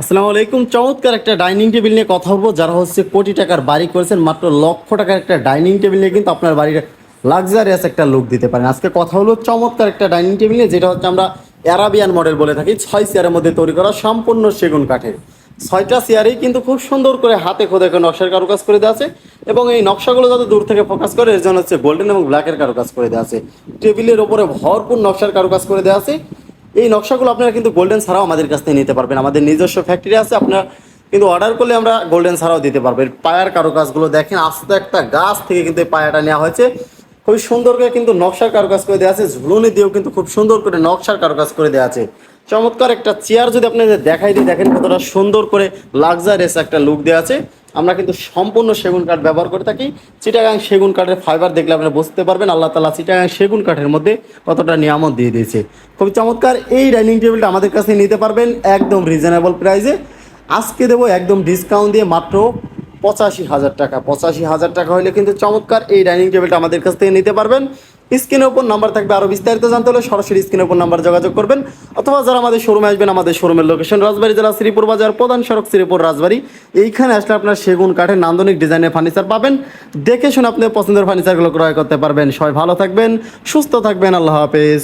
আসসালামু আলাইকুম। চমৎকার একটা ডাইনিং টেবিল নিয়ে কথা বলব। যারা হচ্ছে কোটি টাকার বাড়ি করেছেন, মাত্র লক্ষ টাকার একটা ডাইনিং টেবিল নিয়ে কিন্তু আপনার বাড়ির লাক্সারিয়াস একটা লুক দিতে পারেন। আজকে কথা হলো চমৎকার একটা ডাইনিং টেবিল নিয়ে, যেটা হচ্ছে আমরা অ্যারাবিয়ান মডেল বলে থাকি। ছয় চেয়ারের মধ্যে তৈরি করা সম্পূর্ণ সেগুন কাঠের। ছয়টা চেয়ারেই কিন্তু খুব সুন্দর করে হাতে খোদে করে নকশার কারুকাজ করে দেওয়া আছে এবং এই নকশাগুলো যাতে দূর থেকে ফোকাস করে, এর জন্য হচ্ছে গোল্ডেন এবং ব্ল্যাকের কারুকাজ করে দেওয়া আছে। টেবিলের ওপরে ভরপুর নকশার কারুকাজ করে দেওয়া আছে। এই নকশাগুলো আপনারা কিন্তু গোল্ডেন ছাড়াও আমাদের কাছ থেকে নিতে পারবেন। আমাদের নিজস্ব ফ্যাক্টরি আছে, আপনারা কিন্তু অর্ডার করলে আমরা গোল্ডেন ছাড়াও দিতে পারব। পায়ার কারুকাজগুলো দেখেন, আস্তে একটা গাছ থেকে কিন্তু এই পায়াটা নেওয়া হয়েছে। খুবই সুন্দর করে কিন্তু নকশার কারুকাজ করে দেওয়া আছে। ঝুলুনি দিয়েও কিন্তু খুব সুন্দর করে নকশার কারুকাজ করে দেওয়া আছে। চমৎকার একটা চেয়ার যদি আপনাদের দেখাই দিই, দেখেন কতটা সুন্দর করে লাক্সারিয়াস একটা লুক দেওয়া আছে। আমরা কিন্তু সম্পূর্ণ সেগুন কাঠ ব্যবহার করে থাকি। চিটাগাং সেগুন কাঠের ফাইবার দেখলে আপনারা বুঝতে পারবেন, আল্লাহ তালা চিটাগাং সেগুন কাঠের মধ্যে কতটা নিয়ামত দিয়ে দিয়েছে। খুব চমৎকার, এই ডাইনিং টেবিলটা আমাদের কাছে নিতে পারবেন একদম রিজনেবল প্রাইসে আজকে দেবো একদম ডিসকাউন্ট দিয়ে মাত্র পঁচাশি হাজার টাকা। পঁচাশি হাজার টাকা হলে কিন্তু চমৎকার এই ডাইনিং টেবিলটা আমাদের কাছ থেকে নিতে পারবেন। স্ক্রিনের উপর নাম্বার থাকবে আরও বিস্তারিত জানতে হলে সরাসরি স্ক্রিনের উপর নাম্বার যোগাযোগ করবেন। অথবা যারা আমাদের শোরুমে আসবেন, আমাদের শোরুমের লোকেশন রাজবাড়ি জেলা শ্রীপুর বাজার, প্রধান সড়ক শ্রীপুর রাজবাড়ি। এইখানে আসলে আপনার সেগুন, কাঠের নান্দনিক ডিজাইনের ফার্নিচার পাবেন। দেখে শুনে আপনি পছন্দের ফার্নিচারগুলো ক্রয় করতে পারবেন। সবাই ভালো থাকবেন, সুস্থ থাকবেন। আল্লাহ হাফেজ।